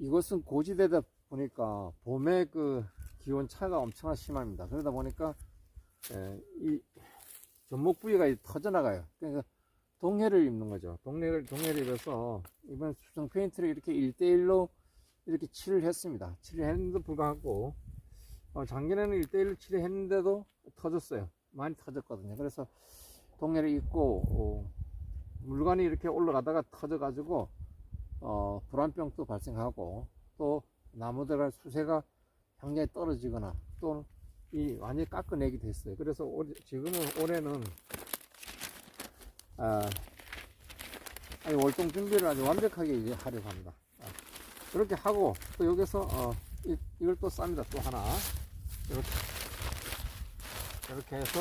이곳은 고지대다 보니까 봄에 그 기온 차가 엄청나 심합니다. 그러다 보니까 예, 이 전목 부위가 이 터져나가요. 그러니까 동해를 입는 거죠. 동해를 동해를 입어서 이번 수정 페인트를 이렇게 1대1로 이렇게 칠을 했습니다. 칠을 했는데도 불구하고 어, 작년에는 1대1로 칠을 했는데도 터졌어요. 많이 터졌거든요. 그래서 동해를 입고 어, 물건이 이렇게 올라가다가 터져가지고 어, 불안병도 발생하고 또 나무들 수세가 굉장히 떨어지거나 또는 이 완전히 깎아내기 됐어요. 그래서 올해, 지금은 올해는 아, 아니, 월동 준비를 아주 완벽하게 이제 하려고 합니다. 아, 그렇게 하고 또 여기서 어, 이, 이걸 또 쌉니다. 또 하나 이렇게 이렇게 해서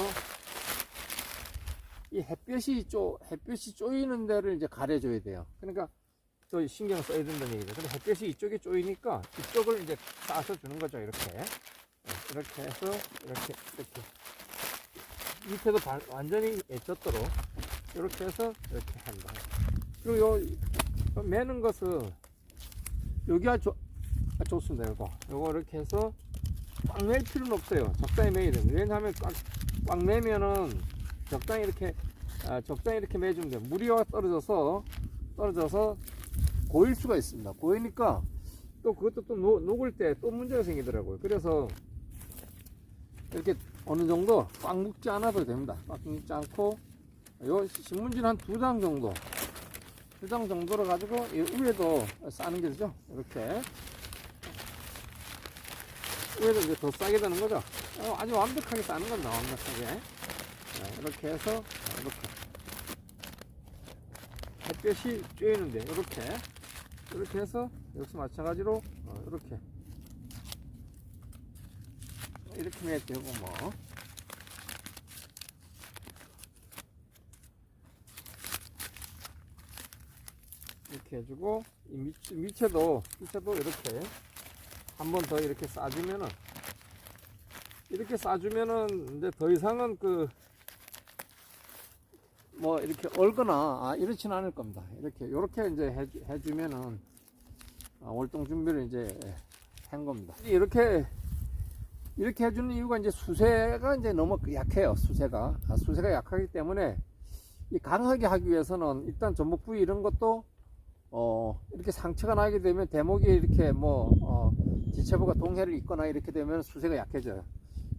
이 햇볕이 쪼 햇볕이 쪼이는 데를 이제 가려줘야 돼요. 그러니까 저 신경 써야 된다는 얘기죠. 근데 햇볕이 이쪽에 쪼이니까 이쪽을 이제 싸서 주는 거죠. 이렇게 네, 이렇게 해서 이렇게 이렇게 밑에도 발- 완전히 애쳤도록 이렇게 해서 이렇게 한다. 그리고 요, 요 매는 것은 여기가 좋, 아, 좋습니다. 요거 요거 이렇게 해서 꽉 맬 필요는 없어요. 적당히 매야 됩니다. 왜냐하면 꽉, 꽉 매면은 적당히 이렇게 아, 적당히 이렇게 매주면 돼요. 물이 와 떨어져서 떨어져서 고일 수가 있습니다. 고이니까 또 그것도 또 녹, 녹을 때 또 문제가 생기더라고요. 그래서 이렇게 어느 정도 꽉 묶지 않아도 됩니다. 꽉 묶지 않고 요 신문지는 한두 장 정도 두 장 정도로 가지고 이 위에도 싸는 게 되죠. 이렇게 위에도 이제 더 싸게 되는 거죠. 어, 아주 완벽하게 싸는 겁니다. 완벽하게 네, 이렇게 해서 이렇게 햇볕이 쬐는데 이렇게 이렇게 해서 여기서 마찬가지로 어, 이렇게. 이렇게 매야 되고 뭐. 이렇게 해주고 이 밑, 밑에도 밑에도 이렇게 한 번 더 이렇게 싸주면은 이렇게 싸주면은 이제 더 이상은 그 뭐 이렇게 얼거나 아, 이렇지는 않을 겁니다. 이렇게 이렇게 이제 해주, 해주면은 아, 월동 준비를 이제 한 겁니다. 이렇게 이렇게 해주는 이유가 이제 수세가 이제 너무 약해요. 수세가 아, 수세가 약하기 때문에 이 강하게 하기 위해서는 일단 전목 부위 이런 것도 어 이렇게 상처가 나게 되면 대목이 이렇게 뭐 어, 지체부가 동해를 입거나 이렇게 되면 수세가 약해져요.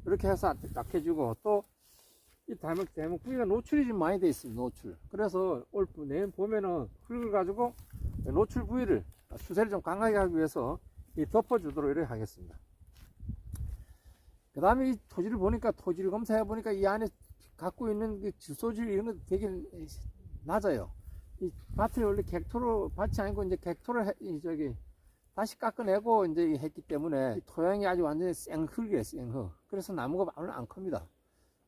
이렇게 해서 약해지고 또 이 대목, 대목 부위가 노출이 좀 많이 돼 있습니다. 노출. 그래서 올 내년 봄에는 흙을 가지고 노출 부위를 수세를 좀 강하게 하기 위해서 이 덮어주도록 이렇게 하겠습니다. 그 다음에 이 토지를 보니까 토지를 검사해 보니까 이 안에 갖고 있는 그 질소질 이런 거 되게 낮아요. 이 밭을 원래 객토로 밭이 아니고 이제 객토를 해- 이 저기 다시 깎아내고 이제 했기 때문에 이 토양이 아주 완전히 생흙이에요, 생흙. 그래서 나무가 별로 안 큽니다.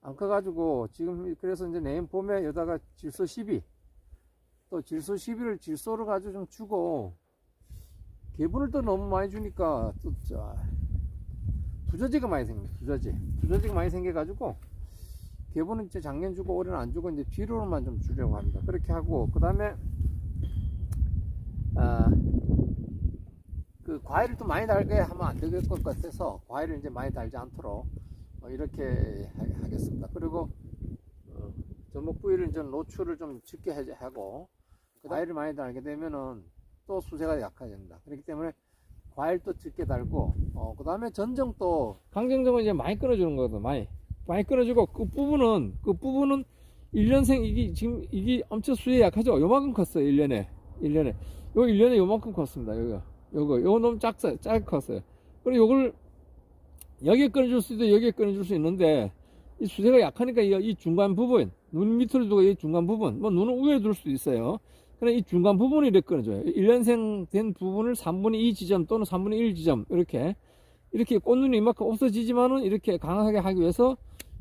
안 커가지고 지금 그래서 이제 내년 봄에 여다가 질소 12, 또 질소 12를 질소를 가지고 좀 주고 개분을 또 너무 많이 주니까 또 자, 두저지가 많이 생깁니다. 두저지. 두저지가 많이 생겨가지고 개분은 이제 작년 주고 올해는 안 주고 이제 뒤로만 좀 주려고 합니다. 그렇게 하고 그 다음에 아, 그 과일을 또 많이 달게 하면 안 될 것 같아서 과일을 이제 많이 달지 않도록 어, 이렇게 하, 겠습니다. 그리고 어, 전목 부위를 좀 노출을 좀 해- 하고 그 과일을 많이 달게 되면은 또 수세가 약해집니다. 그렇기 때문에 과일도 적게 달고 어, 그 다음에 전정도 강정정은 이제 많이 끊어주는 거거든 많이. 많이 끊어주고 그 부분은 그 부분은 1년생 이게 지금 이게 엄청 수에 약하죠? 요만큼 컸어요 1년에. 1년에. 요 1년에 요만큼 컸습니다 요거. 요거. 요거 너무 작어요 짧게 컸어요. 그리고 요걸 여기에 끊어줄 수 있고 여기에 끊어줄 수 있는데 이 수세가 약하니까 이, 이 중간 부분 눈 밑으로 두고 이 중간 부분 뭐 눈은 위에 둘 수도 있어요. 그래 이 중간 부분을 이렇게 끊어줘요. 1년생 된 부분을 3분의 2 지점 또는 3분의 1 지점 이렇게 이렇게 꽃눈이 이만큼 없어지지만은 이렇게 강하게 하기 위해서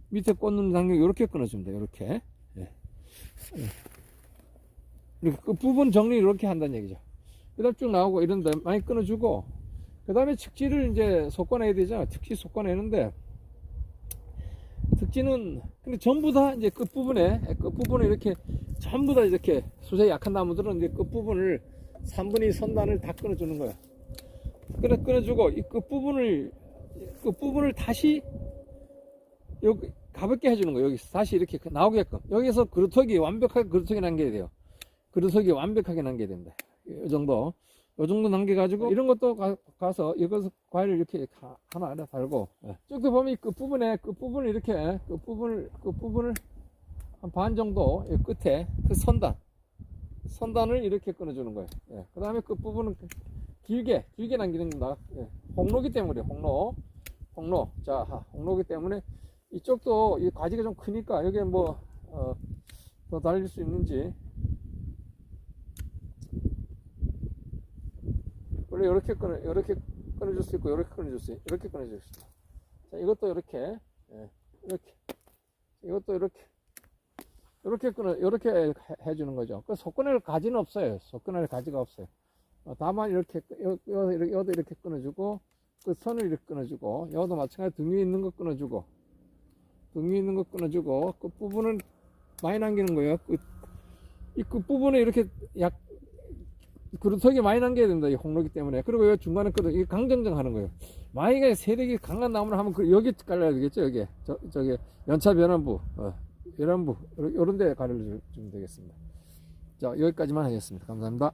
밑에 꽃눈 단계 이렇게 끊어줍니다. 이렇게. 예. 예. 그 부분 정리 이렇게 한다는 얘기죠. 그 다음 쭉 나오고 이런 데 많이 끊어주고 그 다음에 측지를 이제 솎아내야 되잖아. 특지 솎아내는데, 특지는, 근데 전부 다 이제 끝부분에, 끝부분에 이렇게, 전부 다 이렇게, 수세 약한 나무들은 이제 끝부분을 3분의 2 선단을 다 끊어주는 거야. 끊어 끊어주고 이 끝 부분을 끝 부분을 다시 여기 가볍게 해주는 거예요. 여기 다시 이렇게 나오게끔 여기서 그루터기 완벽하게 그루터기 남겨야 돼요. 그루터기 완벽하게 남겨야 됩니다. 이 정도 이 정도 남겨가지고 이런 것도 가, 서 이것을 과일을 이렇게 가- 하나 하나 달고 예. 쭉 보면 이끝 부분에 끝 부분을 이렇게 끝 부분을 끝 부분을 한 반 정도 이 끝에 그 선단 선단을 이렇게 끊어주는 거예요. 예. 그 다음에 끝 부분은 길게 길게 남기는 겁니다. 예. 홍로기 때문에 홍로 홍로 자 하, 홍로기 때문에 이쪽도 이 가지가 좀 크니까 여기에 뭐 어, 더 달릴 수 있는지 원래 이렇게 끊어 이렇게 끊어줄 수 있고 이렇게 끊어줄 수 있, 이렇게 끊어줄 수 있다. 자 이것도 이렇게 예, 이렇게 이것도 이렇게 이렇게 끊어 이렇게 해- 해주는 거죠. 그 속근할 가지는 없어요. 속근할 가지가 없어요. 어, 다만 이렇게 요, 요, 이렇게 요도 이렇게 끊어주고 그 선을 이렇게 끊어주고 요도 마찬가지 등 위에 있는 거 끊어주고 등 위에 있는 거 끊어주고 그 부분은 많이 남기는 거예요. 그, 이끝 부분에 이렇게 약 그루터기 많이 남겨야 된다. 이 홍로기 때문에. 그리고 이 중간에 끊어 이 강정정 하는 거예요. 만약에 세력이 강한 나무를 하면 그 여기 깔려야 되겠죠. 여기 저 저기 연차 변환부 어, 변환부 요런 데 가려주면 되겠습니다. 자 여기까지만 하겠습니다. 감사합니다.